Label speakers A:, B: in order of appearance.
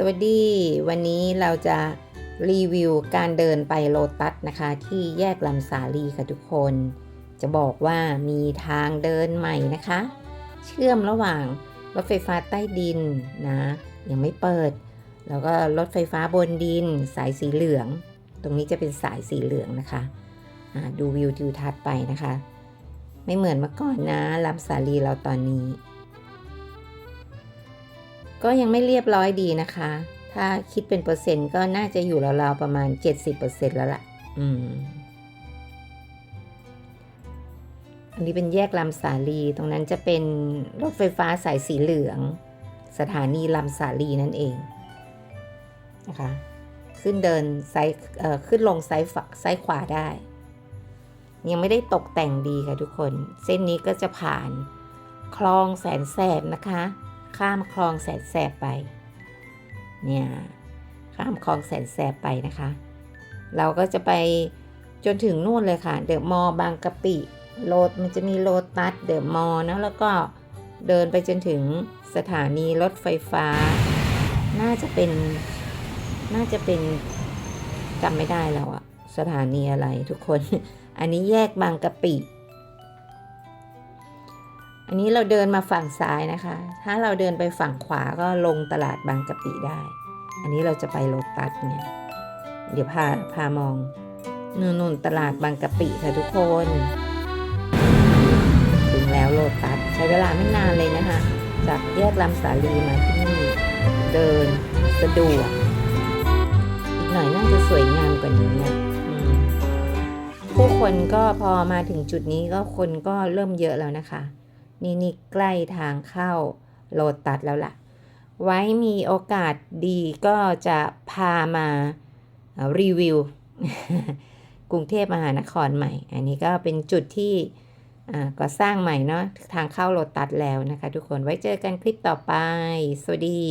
A: สวัสดี วันนี้เราจะรีวิวการเดินไปโลตัสนะคะ ที่แยกลำสาลีค่ะทุกคน จะบอกว่ามีทางเดินใหม่นะคะ เชื่อมระหว่างรถไฟฟ้าใต้ดินนะ ยังไม่เปิด แล้วก็รถไฟฟ้าบนดิน สายสีเหลือง ตรงนี้จะเป็นสายสีเหลืองนะคะดูวิวทิวทัศน์ไปนะคะ ไม่เหมือนเมื่อก่อนนะลำสาลีเราตอนนี้ ก็ยังไม่เรียบร้อยดีนะคะ ถ้าคิดเป็นเปอร์เซ็นต์ก็น่าจะอยู่ราวๆประมาณ 70%แล้วล่ะ อืม อันนี้เป็นแยกลำสาลี ตรงนั้นจะเป็นรถไฟฟ้าสายสีเหลือง สถานีลำสาลีนั่นเองนะคะ ขึ้นเดินซ้ายเอ่อขึ้นลงซ้ายฝักซ้ายขวาได้ ยังไม่ได้ตกแต่งดีค่ะทุกคน เส้นนี้ก็จะผ่านคลองแสนแสบนะคะ ข้ามคลองแสนแสบไป เนี่ย ข้ามคลองแสนแสบไปนะคะ เราก็จะไปจนถึงนู่นเลยค่ะ เดอะมอลล์บางกะปิโลดมันจะมีโลตัสเดอะมอลล์นะแล้วก็เดินไปจนถึงสถานีรถไฟฟ้า น่าจะเป็น น่าจะเป็นจำไม่ได้แล้วอะสถานีอะไรทุกคน อันนี้แยกบางกะปิ อันนี้เราเดินมาฝั่งซ้ายนะคะ ถ้าเราเดินไปฝั่งขวาก็ลงตลาดบางกะปิได้ อันนี้เราจะไปโลตัสเนี่ย เดี๋ยวพาพามองนู่นนนตลาดบางกะปิค่ะทุกคน ถึงแล้วโลตัสใช้เวลาไม่นานเลยนะคะ จากแยกลำสาลีมาที่นี่ เดินสะดวก อีกหน่อยน่าจะสวยงามกว่านี้นะอืมผู้คนก็พอมาถึงจุดนี้ก็คนก็เริ่มเยอะแล้วนะคะ นี่นี่ใกล้ทางเข้าโลตัสแล้วล่ะ ไว้มีโอกาสดีก็จะพามารีวิว กรุงเทพมหานครใหม่ อันนี้ก็เป็นจุดที่ก่อสร้างใหม่เนาะทางเข้าโลตัสแล้วนะคะทุกคนไว้เจอกันคลิปต่อไป สวัสดี